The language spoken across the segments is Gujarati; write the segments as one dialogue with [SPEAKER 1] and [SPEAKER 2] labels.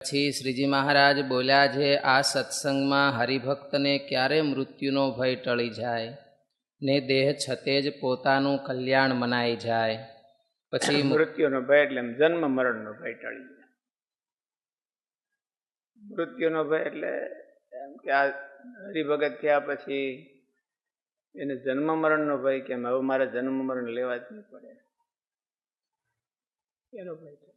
[SPEAKER 1] પછી શ્રીજી મહારાજ બોલ્યા છે આ સત્સંગમાં હરિભક્તને ક્યારે મૃત્યુનો ભય ટળી જાય? ને દેહ છતે જ પોતાનું કલ્યાણ મનાઈ જાય. પછી
[SPEAKER 2] મૃત્યુનો ભય એટલે જન્મ મરણનો ભય ટળી જાય. મૃત્યુનો ભય એટલે એમ કે આ હરિભગત થયા પછી એને જન્મ મરણનો ભય કેમ હવે મારે જન્મ મરણ લેવા જ નહીં પડે. એનો ભય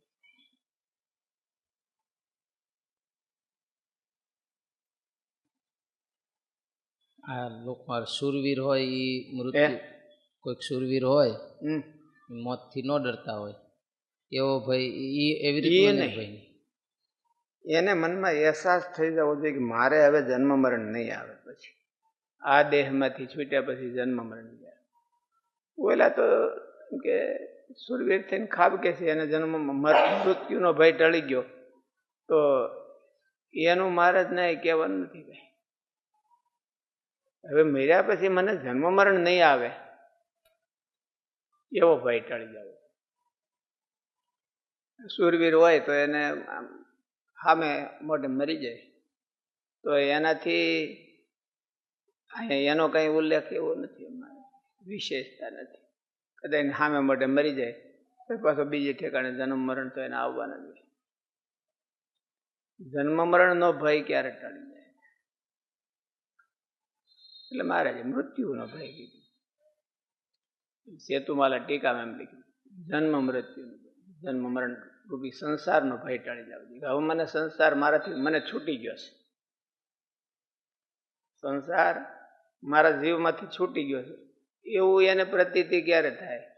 [SPEAKER 1] આ લોકો શૂરવીર હોય એ મૃત્યુ. કોઈક શૂરવીર હોય મોતથી ન ડરતા હોય. એવો ભય એ એવી રીતે
[SPEAKER 2] નહીં. એને મનમાં અહેસાસ થઈ જવો જોઈએ કે મારે હવે જન્મ મરણ નહીં આવે પછી. આ દેહમાંથી છૂટ્યા પછી જન્મ મરણ નહીં આવે. ઓલા તો કે સુરવીર થઈને ખાબ કે છે એને જન્મ મૃત્યુનો ભય ટળી ગયો. તો એનું મારે જ નહીં કહેવાનું નથી કઈ હવે મર્યા પછી મને જન્મ મરણ નહીં આવે, એવો ભય ટળી જવો સુરવીર હોય તો એને સામે મોઢે મરી જાય. તો એનાથી એનો કઈ ઉલ્લેખ એવો નથી વિશેષતા નથી. કદાચ સામે મોઢે મરી જાય પાછો બીજે ઠેકાણે જન્મ મરણ તો એને આવવાના જ જન્મ મરણનો ભય ક્યારે ટળી જાય એટલે મહારાજે મૃત્યુનો ભય કીધું. સેતુમાલા ટીકામાં એમ લખ્યું, જન્મ મૃત્યુનો જન્મ મરણ રૂપી સંસારનો ભય ટાળી જાવ. હવે મને સંસાર મારાથી, મને છૂટી ગયો છે. સંસાર મારા જીવમાંથી છૂટી ગયો છે. એવું એને પ્રતીતિ ક્યારે થાય?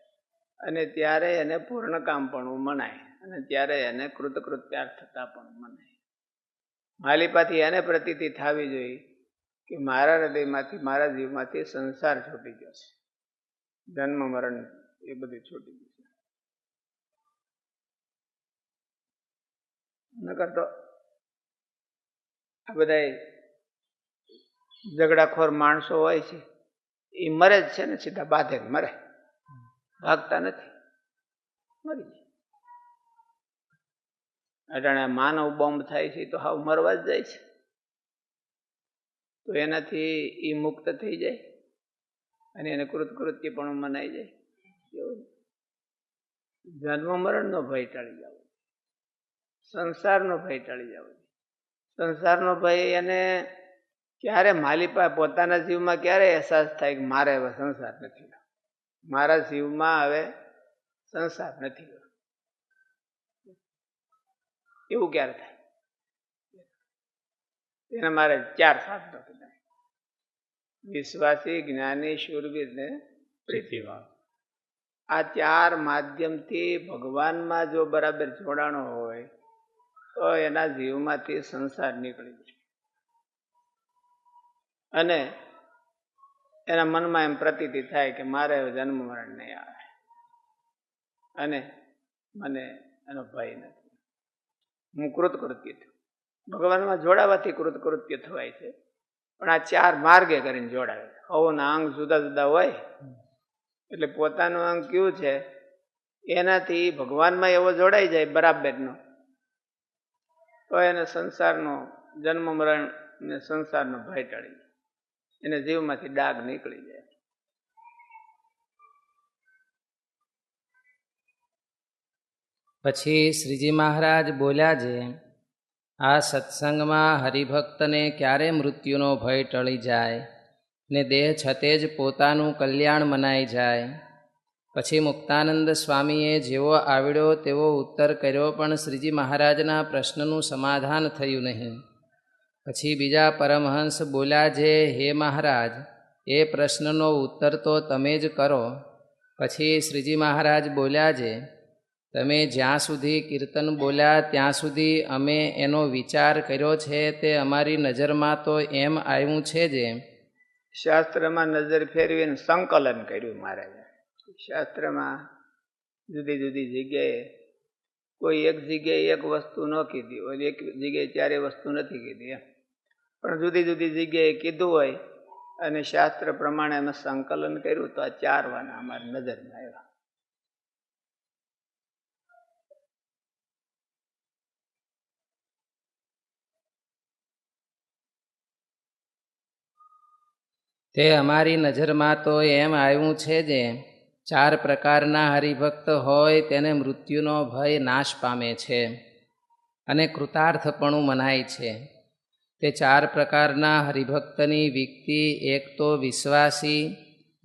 [SPEAKER 2] અને ત્યારે એને પૂર્ણ કામ પણ મનાય. અને ત્યારે એને કૃતકૃત્યાર્થતા પણ મનાય. માલિપાથી એને પ્રતીતિ થવી જોઈએ. કે મારા હૃદયમાંથી, મારા જીવમાંથી સંસાર છૂટી ગયો છે. જન્મ, મરણ એ બધું છૂટી ગયું છે. નકર તો આ બધા ઝઘડાખોર માણસો હોય છે, એ મરે જ છે ને, સીધા બાધે મરે. ભાગતા નથી. મરી જાય. અટાણે માનવ બોમ્બ થાય છે તો હાવ મરવા જ જાય છે. તો એનાથી એ મુક્ત થઈ જાય અને એને કૃતકૃત્ય પણ મનાઈ જાય. જન્મ મરણનો ભય ટાળી જાવ સંસારનો ભય ટાળી જવો સંસારનો ભય એને ક્યારે માલિપા પોતાના જીવમાં ક્યારે અહેસાસ થાય કે મારે હવે સંસાર નથી મારા જીવમાં હવે સંસાર નથી એવું ક્યારે થાય? એને મારે ચાર સાધનો કીધા વિશ્વાસી જ્ઞાની શૂરવીર ને પ્રીતિભાવ આ ચાર માધ્યમથી ભગવાનમાં જો બરાબર જોડાણો હોય તો એના જીવમાંથી સંસાર નીકળી જાય. અને એના મનમાં એમ પ્રતીતિ થાય કે મારે જન્મ મરણ નહીં આવે. અને મને એનો ભય નથી. હું કૃતકૃત્ય છું. ભગવાનમાં જોડાવાથી કૃતકૃત્ય થવાય છે. પણ આ ચાર માર્ગે કરીને જોડાવે હવના અંગ જુદા જુદા હોય, એટલે પોતાનું અંગ કયું છે? એનાથી ભગવાનમાં એવો જોડાઈ જાય બરાબરનો. તો એને સંસારનો જન્મ, મરણ ને સંસારનો ભય ટળી એને જીવમાંથી ડાઘ નીકળી જાય.
[SPEAKER 1] પછી શ્રીજી મહારાજ બોલ્યા છે આ સત્સંગમાં હરિભક્તને ક્યારે મૃત્યુનો ભય ટળી જાય ને દેહ છતે જ પોતાનું કલ્યાણ મનાઈ જાય? પછી મુક્તાનંદ સ્વામીએ જેવો આવડ્યો તેવો ઉત્તર કર્યો, પણ શ્રીજી મહારાજના પ્રશ્નનું સમાધાન થયું નહીં. પછી બીજા પરમહંસ બોલ્યા, જે હે મહારાજ, એ પ્રશ્નનો ઉત્તર તો તમે જ કરો. પછી શ્રીજી મહારાજ બોલ્યા છે તમે જ્યાં સુધી કીર્તન બોલ્યા, ત્યાં સુધી અમે એનો વિચાર કર્યો છે તે અમારી નજરમાં તો એમ આવ્યું છે જે
[SPEAKER 2] શાસ્ત્રમાં નજર ફેરવીને સંકલન કર્યું મહારાજે. શાસ્ત્રમાં જુદી જુદી જગ્યાએ કોઈ એક જગ્યાએ એક વસ્તુ ન કીધી હોય, એક જગ્યાએ ચારે વસ્તુ નથી કીધી એમ. પણ જુદી જુદી જગ્યાએ કીધું હોય અને શાસ્ત્ર પ્રમાણે અમે સંકલન કર્યું તો આ ચાર વાના અમારી નજરમાં આવ્યા.
[SPEAKER 1] તે અમારી નજરમાં તો એમ આવ્યું છે જે ચાર પ્રકારના હરિભક્ત હોય તેને મૃત્યુનો ભય નાશ પામે છે અને કૃતાર્થપણું મનાય છે. તે ચાર પ્રકારના હરિભક્તની વ્યક્તિ એક તો વિશ્વાસી,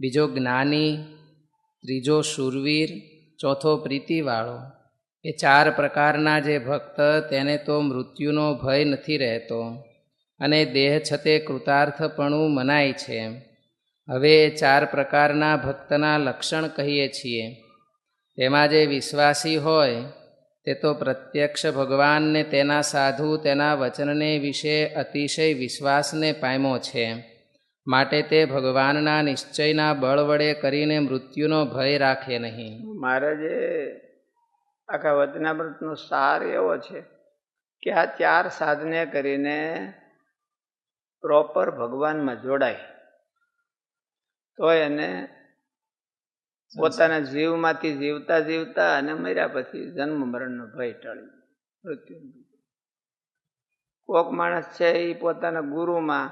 [SPEAKER 1] બીજો જ્ઞાની, ત્રીજો શૂરવીર, ચોથો પ્રીતિવાળો. એ ચાર પ્રકારના જે ભક્ત, તેને તો મૃત્યુનો ભય નથી રહેતો. અને દેહ છતે કૃતાર્થપણું મનાય છે. હવે ચાર પ્રકારના ભક્તના લક્ષણ કહીએ છીએ. તેમાં જે વિશ્વાસી હોય, તે તો પ્રત્યક્ષ ભગવાનને તેના સાધુ, તેના વચનને વિશે અતિશય વિશ્વાસને પામ્યો છે. માટે તે ભગવાનના નિશ્ચયના બળ વડે કરીને મૃત્યુનો ભય રાખે નહીં.
[SPEAKER 2] મહારાજે, આખા વચનામૃતનો સાર એવો છે કે આ ચાર સાધને કરીને પ્રોપર ભગવાનમાં જોડાય. તો એને પોતાના જીવમાંથી જીવતા જીવતા અને મર્યા પછી જન્મ મરણનો ભય ટળી મૃત્યુ કોક માણસ છે એ પોતાના ગુરુમાં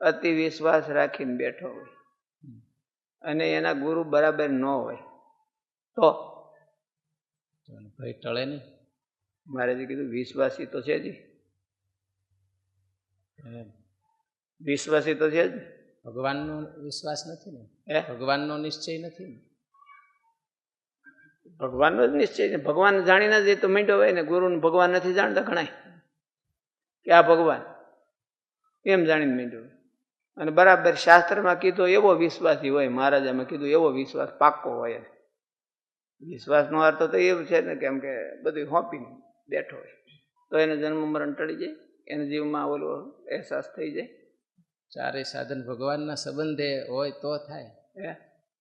[SPEAKER 2] અતિ વિશ્વાસ રાખીને બેઠો હોય. અને એના ગુરુ બરાબર ન હોય. તો?
[SPEAKER 1] ભય ટળે નહીં.
[SPEAKER 2] મારે જે કીધું વિશ્વાસી તો છે જી. વિશ્વાસી તો છે જ
[SPEAKER 1] ભગવાનનો વિશ્વાસ નથી ને?
[SPEAKER 2] એ
[SPEAKER 1] ભગવાનનો નિશ્ચય નથી ને?
[SPEAKER 2] ભગવાનનો જ નિશ્ચય છે. ભગવાન જાણીને જ તો મીંડો હોય ને. ગુરુને ભગવાન નથી જાણતા ઘણા કે આ ભગવાન? એમ જાણીને મીંડો? અને બરાબર શાસ્ત્રમાં કીધો એવો વિશ્વાસી હોય મહારાજામાં કીધું એવો વિશ્વાસ પાક્કો હોય. વિશ્વાસનો અર્થ તો એવું છે ને કેમ કે બધું હોપીને બેઠો હોય. તો એને જન્મ મરણ ટળી જાય. એને જીવમાં ઓલો અહેસાસ થઈ જાય.
[SPEAKER 1] ચારેય સાધન ભગવાનના સંબંધે હોય તો થાય.
[SPEAKER 2] હે?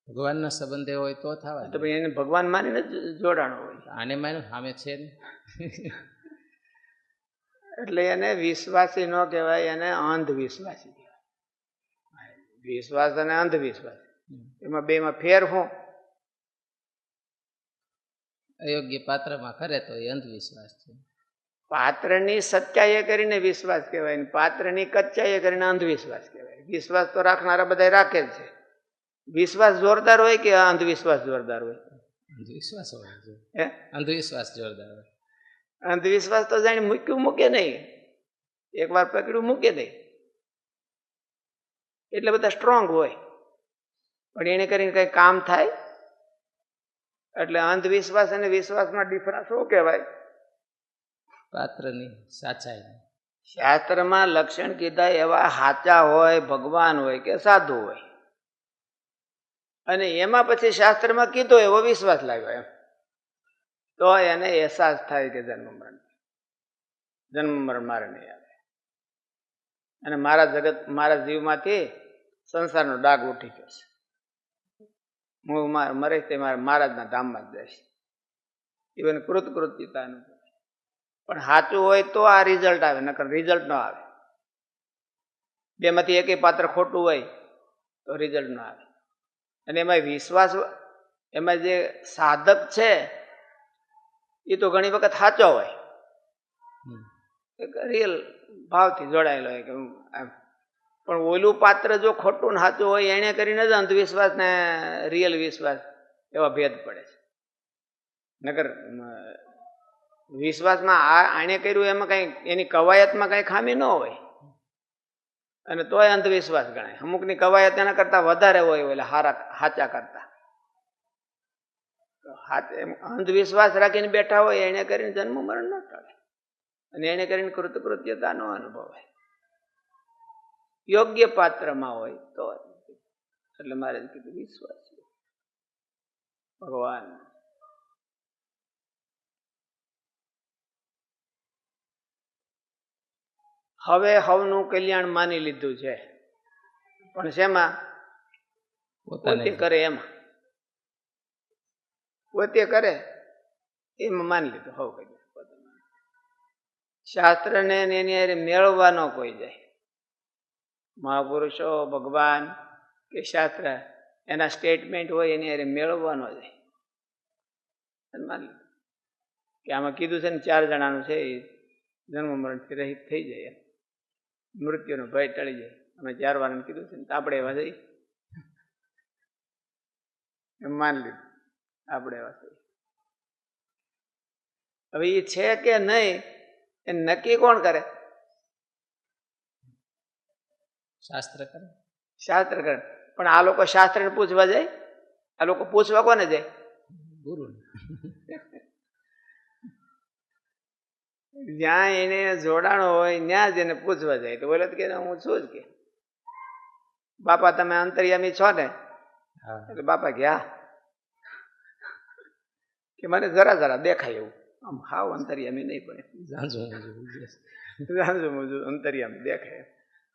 [SPEAKER 1] ભગવાનના સંબંધે હોય તો થવા
[SPEAKER 2] તો એને ભગવાન માનીને જોડાણો હોય.
[SPEAKER 1] આને માન્યું? સામે છે
[SPEAKER 2] એટલે એને વિશ્વાસી ન કહેવાય એને અંધવિશ્વાસી કહેવાય. વિશ્વાસ અને અંધવિશ્વાસ. એમાં બેમાં ફેર શું
[SPEAKER 1] અયોગ્ય પાત્રમાં કરે તો એ અંધવિશ્વાસ છે.
[SPEAKER 2] પાત્રની સચ્ચાઈએ કરીને વિશ્વાસ કહેવાય ને પાત્રની કચ્ચાઈએ કરીને અંધવિશ્વાસ કહેવાય. વિશ્વાસ તો રાખનારા બધા રાખે જ છે. વિશ્વાસ જોરદાર હોય કે અંધવિશ્વાસ જોરદાર હોય?
[SPEAKER 1] અંધવિશ્વાસ હોય. અંધવિશ્વાસ જોરદાર હોય.
[SPEAKER 2] અંધવિશ્વાસ તો જાણે મૂક્યું મૂકે નહીં. એકવાર પકડ્યું મૂકે નહીં. એટલે બધા સ્ટ્રોંગ હોય. પણ એને કરીને કઈ કામ થાય? એટલે અંધવિશ્વાસ અને વિશ્વાસમાં ડિફરન્સ શું કહેવાય?
[SPEAKER 1] પાત્રની સાચાઈ
[SPEAKER 2] શાસ્ત્રમાં લક્ષણ કીધા એવા સાચા હોય, ભગવાન હોય કે સાધુ હોય. અને એમાં પછી શાસ્ત્રમાં કીધો એવો વિશ્વાસ લાગ્યો એમ. તો એને અહેસાસ થાય કે જન્મ મરણ. જન્મ મરણ મારે નહીં આવે. અને મારા જગત, મારા જીવમાંથી સંસારનો ડાઘ ઉઠી ગયો છે. હું મા- મરીશ તે મારા મહારાજના ધામમાં જ જઈશ. ઇવન કૃતકૃત્યતાનું પણ સાચું હોય તો આ રિઝલ્ટ આવે નકર રિઝલ્ટ ન આવે. બેમાંથી એકેય પાત્ર ખોટું હોય તો રિઝલ્ટ ન આવે. અને એમાં વિશ્વાસ એમાં જે સાધક છે એ તો ઘણી વખત સાચો હોય. એક રિયલ ભાવથી જોડાયેલો હોય કે હું આમ. પણ ઓલું પાત્ર જો ખોટું ને સાચું હોય એને કરીને જ અંધવિશ્વાસ ને રિયલ વિશ્વાસ એવા ભેદ પડે છે. નકર અમ, વિશ્વાસમાં આ આણે કર્યું એમાં કઈ, એની કવાયતમાં કઈ ખામી ન હોય. અને તોય અંધવિશ્વાસ ગણાય. અમુકની કવાયત એના કરતા વધારે હોય એટલે હારા, હાચા કરતા. અંધવિશ્વાસ રાખીને બેઠા હોય એને કરીને જન્મ મરણ ન ટળે. અને એને કરીને કૃતકૃત્યતા નો અનુભવાય. યોગ્ય પાત્રમાં હોય તો એટલે મારે કીધું વિશ્વાસ ભગવાન. હવે હવનું કલ્યાણ માની લીધું છે. પણ શેમાં? પોતે કરે એમાં. પોતે કરે એમાં માની લીધું. હવ કલ્યાણ. શાસ્ત્રને એની અરે મેળવવાનો કોઈ જાય. મહાપુરુષો ભગવાન કે શાસ્ત્ર એના સ્ટેટમેન્ટ હોય એની અરે મેળવવાનો જાય. માની લીધું. કે આમાં કીધું છે ને ચાર જણાનું છે એ જન્મ મરણથી રહિત થઈ જાય એમ. મૃત્યુનો ભય ટળી જાય. અમે ચાર વાર કીધું છે આપણે એવા જઈ એમ માન લીધું. આપણે એવા જઈ હવે એ છે કે નહીં એ નક્કી કોણ કરે?
[SPEAKER 1] શાસ્ત્ર કરે.
[SPEAKER 2] શાસ્ત્ર કરે. પણ આ લોકો શાસ્ત્રને પૂછવા જાય? આ લોકો પૂછવા કોને જાય?
[SPEAKER 1] ગુરુ
[SPEAKER 2] જ્યાં એને જોડાણ હોય ત્યાં જ એને પૂછવા જાય. તો બોલે કે હું છું જ કે. બાપા તમે અંતરિયામી છો ને? એટલે બાપા કે હા કે મને જરા જરા દેખાય એવું. આમ હાવ અંતરિયામી નહીં પડે.
[SPEAKER 1] ઝાંઝું ઊંઝું
[SPEAKER 2] મુજુ અંતરિયામી દેખાય.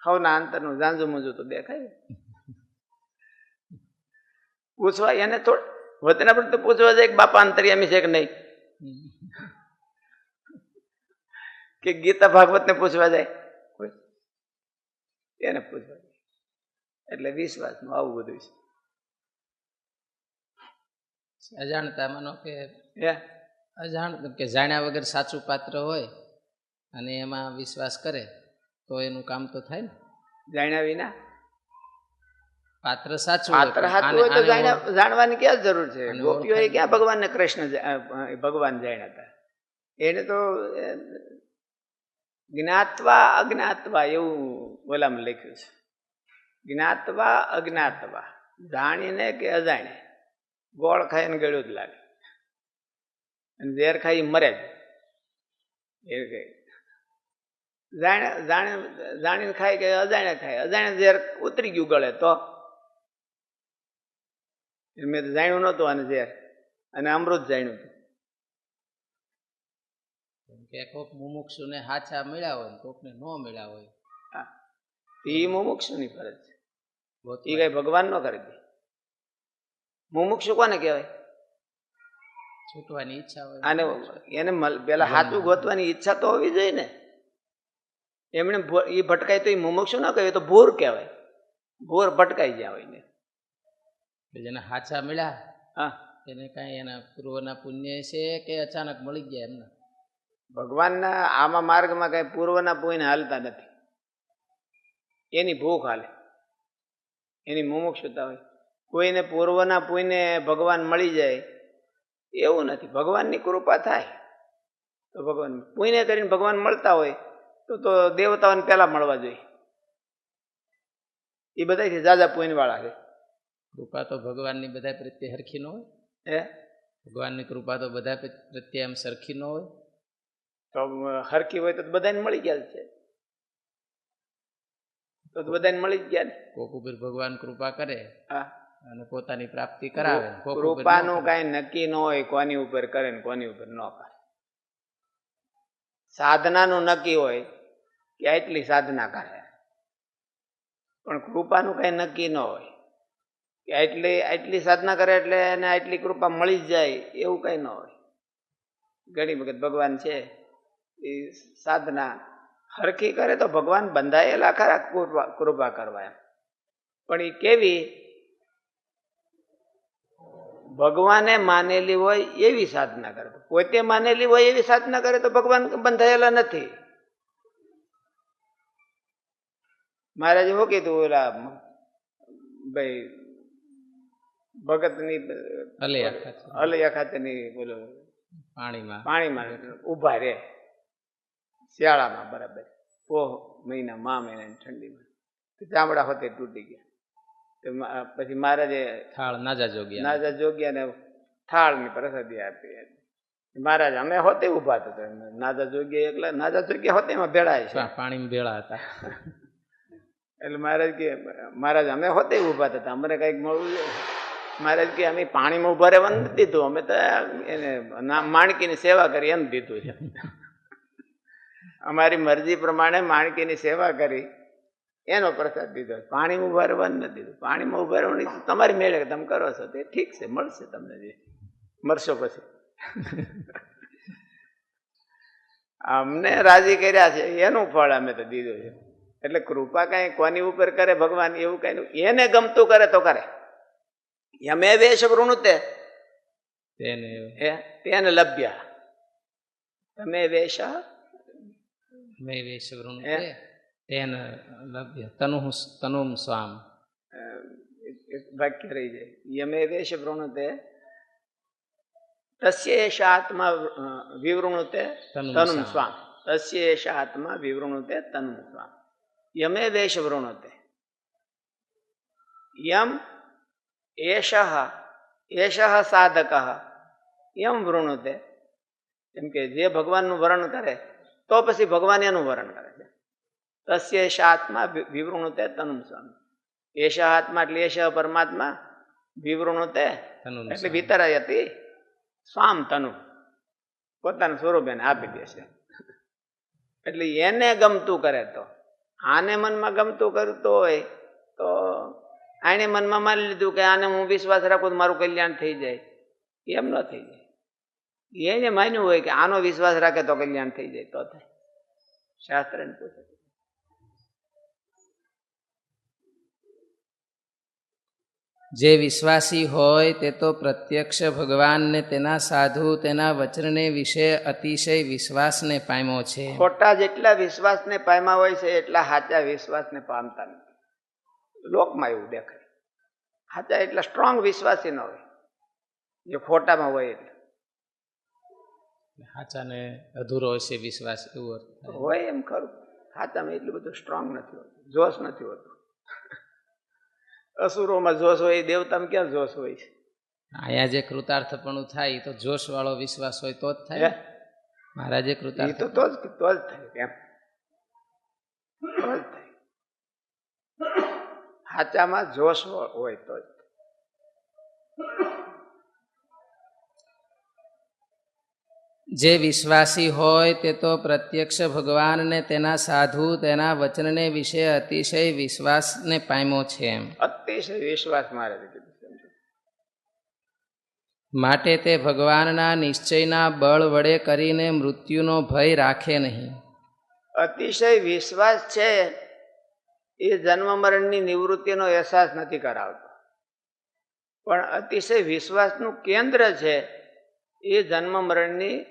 [SPEAKER 2] હાવ ના અંતરનું ઝાંઝું મૂંઝું તો દેખાય. પૂછવા એને થોડ વતના પણ તો પૂછવા જાય કે બાપા અંતર્યામી છે કે નહીં? કે ગીતા ભાગવત ને પૂછવા જાય? એને પૂછવા એટલે વિશ્વાસનું આવું બધું છે.
[SPEAKER 1] અજાણતા માનો કે અજાણ કે જાણ્યા વગર સાચું પાત્ર હોય અને એમાં વિશ્વાસ કરે તો એનું કામ તો થાય ને.
[SPEAKER 2] જાણ્યા વિના?
[SPEAKER 1] પાત્ર સાચું
[SPEAKER 2] પાત્ર સાચું હોય તો જાણવાની ક્યાં જરૂર છે? ગોપીઓએ ક્યાં ભગવાનને કૃષ્ણ ભગવાન જાણ્યા હતા? એને તો જ્ઞાતવા અજ્ઞાતવા એવું ઓલામાં લખ્યું છે. જ્ઞાતવા અજ્ઞાતવા. જાણીને કે અજાણે. ગોળ ખાઈને ગળ્યું જ લાગે. અને ઝેર ખાઈ મરે જ. એ કે. જાણે જાણે, જાણીને ખાય કે અજાણે ખાય? અજાણે ઝેર ઉતરી ગયું ગળે તો? મેં તો જાણ્યું નહોતું આને ઝેર. અને અમૃત જાણ્યું હતું.
[SPEAKER 1] કે કોક મુમુક્ષુને હાચા મળ્યા હોય ને કોકને ન મળ્યા હોય.
[SPEAKER 2] હા. એ મુમુક્ષુની ફરજ છે. એ કઈ ભગવાન નો કરે દે મુમુક્ષુ કોને કહેવાય?
[SPEAKER 1] છૂટવાની ઈચ્છા હોય.
[SPEAKER 2] આને એને પેલા હાથું ગોતવાની ઈચ્છા તો હોવી જોઈએ ને. એમણે એ ભટકાય તો એ મુમુક્ષુ ના કહેવાય તો ભૂર કહેવાય. ભૂર ભટકાઈ ગયા હોય ને
[SPEAKER 1] જેને હાચા મળ્યા
[SPEAKER 2] હા.
[SPEAKER 1] એને કાંઈ એના પૂર્વના પુણ્ય છે કે અચાનક મળી ગયા એમને?
[SPEAKER 2] ભગવાનના આમાં માર્ગમાં કઈ પૂર્વના પુણ્ય હાલતા નથી. એની ભૂખ હાલે. એની મુમુક્ષતા હોય. કોઈને પૂર્વના પુણ્ય ભગવાન મળી જાય એવું નથી. ભગવાનની કૃપા થાય. તો ભગવાન પુણ્ય કરીને ભગવાન મળતા હોય તો તો દેવતાઓને પહેલા મળવા જોઈએ. એ બધાથી જાજા વાળા છે.
[SPEAKER 1] કૃપા તો ભગવાનની બધા પ્રત્યે હરખી ન હોય.
[SPEAKER 2] હે?
[SPEAKER 1] ભગવાનની કૃપા તો બધા પ્રત્યે એમ સરખી ન હોય.
[SPEAKER 2] તો હરકી હોય તો બધાને મળી ગયા છે. તો બધાને મળી જ ગયા ને.
[SPEAKER 1] કોક ઉપર ભગવાન કૃપા કરે
[SPEAKER 2] હા.
[SPEAKER 1] અને પોતાની પ્રાપ્તિ કરાવે.
[SPEAKER 2] કૃપાનું. કઈ નક્કી ન હોય કોની ઉપર કરે ને કોની ઉપર ન કરે. સાધનાનું નક્કી હોય કે આટલી સાધના કરે પણ કૃપાનું કઈ નક્કી ન હોય કે આટલી આટલી સાધના કરે એટલે એને આટલી કૃપા મળી જ જાય એવું કઈ ન હોય. ઘણી વખત ભગવાન છે એ સાધના હરખી કરે તો ભગવાન બંધાયેલા ખરા કૃપા કરવા એમ. પણ એ કેવી? ભગવાને માનેલી હોય એવી સાધના કરે. પોતે માનેલી હોય એવી સાધના કરે તો ભગવાન બંધાયેલા નથી. મહારાજે શું કીધું ઓલા ભાઈ ભગતની
[SPEAKER 1] અલૈયા ખાતે.
[SPEAKER 2] ખાતેની બોલો
[SPEAKER 1] પાણીમાં.
[SPEAKER 2] પાણીમાં ઊભા રહે. શિયાળામાં બરાબર. પોહ મહિના મા મહિનાની ઠંડીમાં. તો ચામડા હોતે તૂટી ગયા. તો પછી મહારાજે
[SPEAKER 1] થાળ નાજા જોગ્યા.
[SPEAKER 2] નાજા જોગ્યાને થાળની પ્રસાદી આપી મહારાજ અમે હોતે ઊભા હતા નાજા જોગ્યા એકલા. નાજા જોગ્યા હોતે એમાં ભેળાય છે.
[SPEAKER 1] પાણીમાં ભેળા હતા.
[SPEAKER 2] એટલે મહારાજ કે મહારાજ અમે હોતે ઊભા હતા અમને કંઈક મળવું મહારાજ કે અમે પાણીમાં ઊભા રહેવા નથી દીધું. અમે તો એને ના- માણકીની સેવા કરી એમ દીધું છે. અમારી મરજી પ્રમાણે માણકીની સેવા કરી. એનો પ્રસાદ દીધો. પાણી ઉભારવા રહેવાનું નથી દીધું. પાણીમાં ઉભારવાની તમારી મેળે તમે કરો છો તે ઠીક છે મળશે તમને જે મરશો પછી. અમને રાજી કર્યા છે એનું ફળ અમે તો દીધું છે. એટલે કૃપા કઈ કોની ઉપર કરે ભગવાન એવું કઈ. એને ગમતું કરે તો કરે. યમે વેશ વૃણુતે
[SPEAKER 1] તેને
[SPEAKER 2] હે? તેને લભ્યા. તમે વેશ
[SPEAKER 1] મે વેશવૃણું
[SPEAKER 2] હે?
[SPEAKER 1] તે તેન લભ્ય તનુ તનુમ સ્વામ
[SPEAKER 2] વાક્ય રહી જાય યમે વેશ વૃણુતે તસ્ય એષ આત્મા અ, વિવૃણુતે
[SPEAKER 1] તનુમ
[SPEAKER 2] તનુમ
[SPEAKER 1] સ્વામ.
[SPEAKER 2] સ્વામ તસ્ય એષ આત્મા વિવૃણુતે તનુમ સ્વામ યમે વેશ વૃણુતે યમ એષ એષ સાધક યમ વૃણુતે એમ કે જે ભગવાનનું વર્ણન કરે તો પછી ભગવાન એનું વર્ણન કરે છે. તસ્ય એષ આત્મા વિવૃણુતે તનુમ સ્વામી. એષ આત્મા એટલે એશ પરમાત્મા વિવૃણુતે એટલે
[SPEAKER 1] સ્વામ.
[SPEAKER 2] વિતરાયતી સ્વામ તનુ. પોતાનું સ્વરૂપ એને આપી દે છે. એટલે એને ગમતું કરે તો આને મનમાં ગમતું કરતો હોય તો આને મનમાં માની લીધું કે આને હું વિશ્વાસ રાખું તો મારું કલ્યાણ થઈ જાય. એમ ન થઈ જાય. એને માન્યું હોય કે આનો વિશ્વાસ રાખે તો કલ્યાણ થઈ જાય તો થાય. શાસ્ત્ર પૂછે.
[SPEAKER 1] જે વિશ્વાસી હોય તે તો પ્રત્યક્ષ ભગવાનને તેના સાધુ તેના વચનને વિશે અતિશય વિશ્વાસને પામ્યો છે.
[SPEAKER 2] ખોટા જેટલા વિશ્વાસને પામ્યા હોય છે એટલા સાચા વિશ્વાસને પામતા નથી. લોકમાં એવું દેખાય. સાચા એટલા સ્ટ્રોંગ વિશ્વાસી ન હોય. જે ખોટામાં હોય એટલે.
[SPEAKER 1] સાચાને અધૂરો હશે વિશ્વાસ એવો
[SPEAKER 2] હોય એમ ખરું. સાચામાં એટલું બધું સ્ટ્રોંગ નથી હોતું. જોશ નથી હોતું. અસુરોમાં જોશ હોય દેવતામાં ક્યાં જોશ હોય છે?
[SPEAKER 1] અહીંયા જે કૃતાર્થપણું થાય એ તો જોશ વાળો વિશ્વાસ હોય તો જ? થાય. મારા જે કૃતાર્થ
[SPEAKER 2] તો તો જ તો જ થાય કેમ? તો જ થાય. સાચામાં જોશ હોય તો જ
[SPEAKER 1] જે વિશ્વાસી હોય તે તો પ્રત્યક્ષ ભગવાનને તેના સાધુ તેના વચનને વિશે અતિશય વિશ્વાસને પામ્યો છે એમ.
[SPEAKER 2] અતિશય વિશ્વાસ મારે.
[SPEAKER 1] માટે તે ભગવાનના નિશ્ચયના બળ વડે કરીને મૃત્યુનો ભય રાખે નહીં.
[SPEAKER 2] અતિશય વિશ્વાસ છે એ જન્મ મરણની નિવૃત્તિનો અહેસાસ નથી કરાવતો. પણ અતિશય વિશ્વાસનું કેન્દ્ર છે એ જન્મ મરણની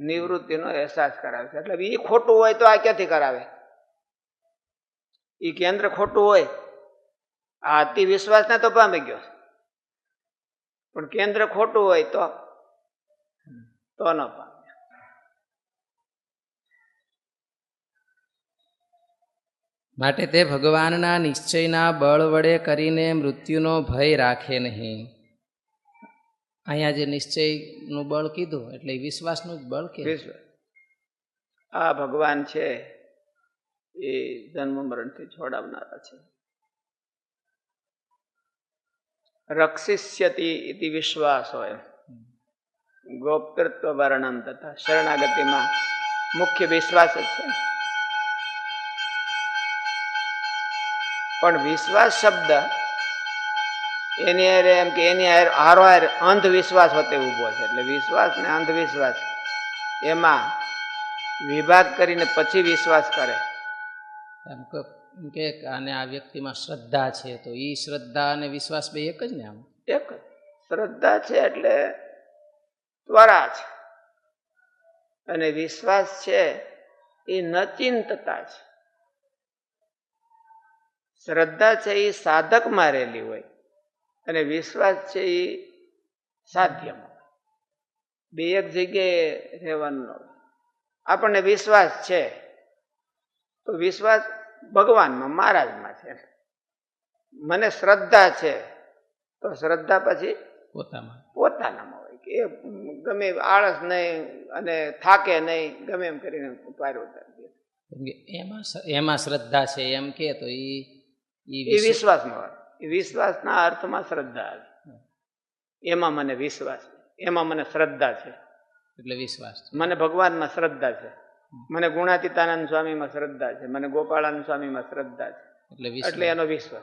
[SPEAKER 2] નિવૃત્તિનો અહેસાસ કરાવે છે. એટલે એ ખોટું હોય તો આ ક્યાંથી કરાવે? એ કેન્દ્ર ખોટું હોય, આ અતિ વિશ્વાસને તો પામી ગયો. પણ કેન્દ્ર ખોટું હોય તો તો ન પામ્યો
[SPEAKER 1] માટે તે ભગવાનના નિશ્ચયના બળ વડે કરીને મૃત્યુનો ભય રાખે નહીં. અહીંયા જે નિશ્ચયનું બળ કીધું, એટલે વિશ્વાસનું જ બળ કે
[SPEAKER 2] આ ભગવાન છે, એ જન્મ મરણથી છોડાવનારા છે. રક્ષિષ્યતિ ઇતિ વિશ્વાસ હોય. ગોપ્તૃત્વ વર્ણન તથા શરણાગતિમાં મુખ્ય વિશ્વાસ જ છે. પણ વિશ્વાસ શબ્દ એની હારે એમ કે એની હારે હારોહાર અંધવિશ્વાસ હોતે ઊભો છે. એટલે વિશ્વાસ ને અંધવિશ્વાસ એમાં વિભાગ કરીને પછી વિશ્વાસ કરે.
[SPEAKER 1] એમ કે આને આ વ્યક્તિમાં શ્રદ્ધા છે તો એ શ્રદ્ધા અને વિશ્વાસ બે એક જ ને આમ?
[SPEAKER 2] એક શ્રદ્ધા છે એટલે ત્વરા છે. અને વિશ્વાસ છે એ નચિંતતા છે. શ્રદ્ધા છે એ સાધકમાં રહેલી હોય. અને વિશ્વાસ છે એ સાધ્યમાં. બે એક જગ્યાએ રહેવાનો આપણને વિશ્વાસ છે. તો વિશ્વાસ ભગવાનમાં મહારાજમાં છે. મને શ્રદ્ધા છે. તો શ્રદ્ધા પછી
[SPEAKER 1] પોતામાં.
[SPEAKER 2] પોતાનામાં હોય કે એ ગમે આળસ નહીં અને થાકે નહીં ગમે એમ કરીને પારો ઉતારી
[SPEAKER 1] એમાં એમાં શ્રદ્ધા છે એમ કે તો એ
[SPEAKER 2] વિશ્વાસમાં હોય. વિશ્વાસના અર્થમાં શ્રદ્ધા આવે એમાં મને વિશ્વાસ એમાં મને શ્રદ્ધા છે.
[SPEAKER 1] એટલે વિશ્વાસ
[SPEAKER 2] મને ભગવાનમાં શ્રદ્ધા છે. મને ગુણાતીતાનંદ સ્વામીમાં શ્રદ્ધા છે. મને ગોપાળાનંદ સ્વામીમાં શ્રદ્ધા છે.
[SPEAKER 1] એટલે
[SPEAKER 2] એટલે એનો વિશ્વાસ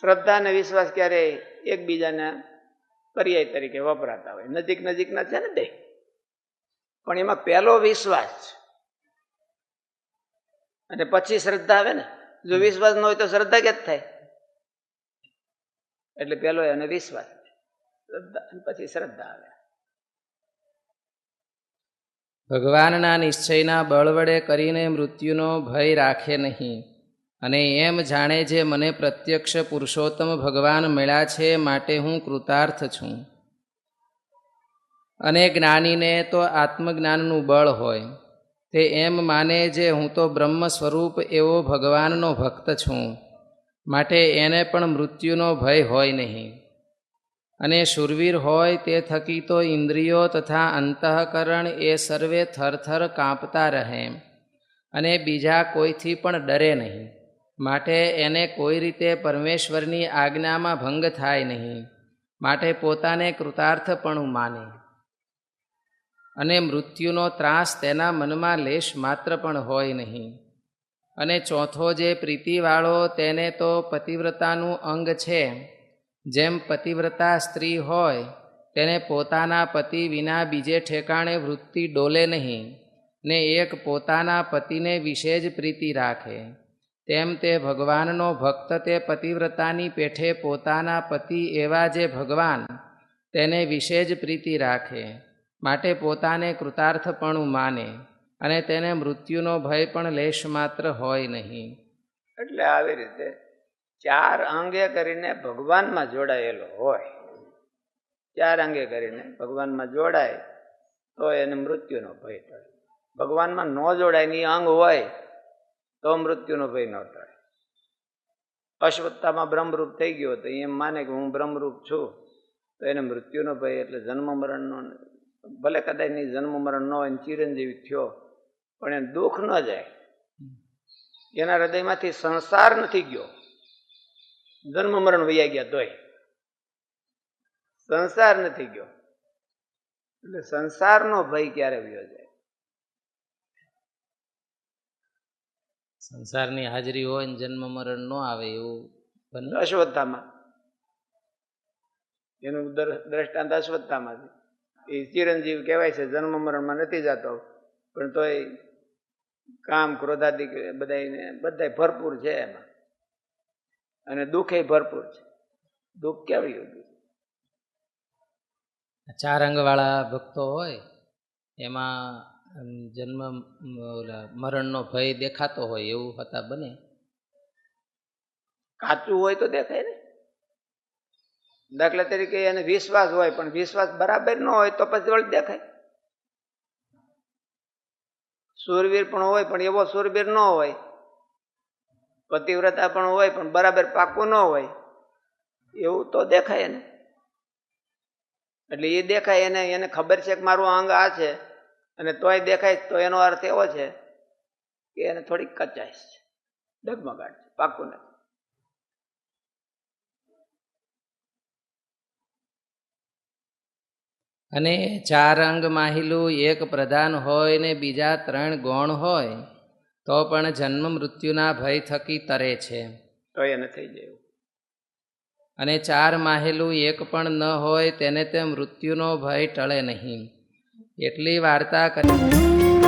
[SPEAKER 2] શ્રદ્ધા અને વિશ્વાસ ક્યારે એકબીજાને પર્યાય તરીકે વપરાતા હોય. નજીક નજીકના છે ને બે પણ એમાં પહેલો વિશ્વાસ છે. અને પછી શ્રદ્ધા આવે ને. જો વિશ્વાસ ન હોય તો શ્રદ્ધા કે થાય? એટલે પેલો એને વિશ્વાસ પછી શ્રદ્ધા આવે.
[SPEAKER 1] ભગવાનના નિશ્ચયના બળ વડે કરીને મૃત્યુનો ભય રાખે નહીં. અને એમ જાણે જે મને પ્રત્યક્ષ પુરુષોત્તમ ભગવાન મળ્યા છે માટે હું કૃતાર્થ છું. અને જ્ઞાનીને તો આત્મજ્ઞાનનું બળ હોય. તે એમ માને જે હું તો બ્રહ્મ સ્વરૂપ એવો ભગવાનનો ભક્ત છું. માટે એને પણ મૃત્યુનો ભય હોય નહીં. અને શુરવીર હોય તે થકી તો ઇન્દ્રિયો તથા અંતઃકરણ એ સર્વે થરથર કાંપતા રહે અને બીજા કોઈથી પણ ડરે નહીં. માટે એને કોઈ રીતે પરમેશ્વરની આજ્ઞામાં ભંગ થાય નહીં. માટે પોતાને કૃતાર્થપણું માને. અને મૃત્યુનો ત્રાસ તેના મનમાં લેશ માત્ર પણ હોય નહીં. અને ચોથો જે પ્રીતિવાળો તેને તો પતિવ્રતાનું અંગ છે. જેમ પતિવ્રતા સ્ત્રી હોય, તેને પોતાના પતિ વિના બીજે ઠેકાણે વૃત્તિ ડોલે નહીં, ને એક પોતાના પતિને વિશે જ પ્રીતિ રાખે. તેમ તે ભગવાનનો ભક્ત તે પતિવ્રતાની પેઠે પોતાના પતિ એવા જે ભગવાન, તેને વિશે જ પ્રીતિ રાખે, માટે પોતાને કૃતાર્થપણું માને. અને તેને મૃત્યુનો ભય પણ લેશ માત્ર હોય નહીં.
[SPEAKER 2] એટલે આવી રીતે ચાર અંગે કરીને ભગવાનમાં જોડાયેલો હોય. ચાર અંગે કરીને ભગવાનમાં જોડાય તો એને મૃત્યુનો ભય ટળે. ભગવાનમાં ન જોડાયની અંગ હોય તો મૃત્યુનો ભય ન ટળે. અશ્વત્થામાં બ્રહ્મરૂપ થઈ ગયો તો એમ માને કે હું બ્રહ્મરૂપ છું, તો એને મૃત્યુનો ભય એટલે જન્મ મરણનો ભલે કદાચની જન્મ મરણ ન હોય ચિરંજીવી થયો પણ એને દુઃખ ન જાય. એના હૃદયમાંથી સંસાર નથી ગયો. જન્મ મરણ વૈયા ગયા તોય. સંસાર નથી ગયો. એટલે સંસારનો ભય ક્યારે વયો જાય?
[SPEAKER 1] સંસારની હાજરી હોય ને જન્મ મરણ નો આવે એવું
[SPEAKER 2] અશ્વત્થામાં. એનું દર- દ્રષ્ટાંત અશ્વત્થામાં છે. એ ચિરંજીવ કહેવાય છે જન્મ મરણમાં નથી જતો. પણ તોય કામ ક્રોધાદિક બધા બધા ભરપૂર છે એમાં. અને દુઃખે ભરપૂર છે. દુઃખ કેવી ગયું
[SPEAKER 1] ચાર અંગવાળા ભક્તો હોય એમાં જન્મ મરણનો ભય દેખાતો હોય એવું હતા બને.
[SPEAKER 2] કાચું હોય તો દેખાય ને. દાખલા તરીકે એને વિશ્વાસ હોય પણ વિશ્વાસ બરાબર ન હોય તો પછી વળી દેખાય. સુરવીર પણ હોય, પણ એવો સુરવીર ન હોય. પતિવ્રતા પણ હોય, પણ બરાબર પાકું ન હોય. એવું તો દેખાય ને એટલે એ દેખાય એને એને ખબર છે કે મારું અંગ આ છે, અને તોય દેખાય, તો એનો અર્થ એવો છે કે એને થોડીક કચાશ છે. ડગમગાટ છે, પાકું નથી.
[SPEAKER 1] અને ચાર અંગ માહિલું એક પ્રધાન હોય ને બીજા ત્રણ ગૌણ હોય તો પણ જન્મ મૃત્યુના ભય થકી તરે છે.
[SPEAKER 2] તો એને થઈ જાય
[SPEAKER 1] અને ચાર માહેલું એક પણ ન હોય તેને તે મૃત્યુનો ભય ટળે નહીં. એટલી વાર્તા કરી.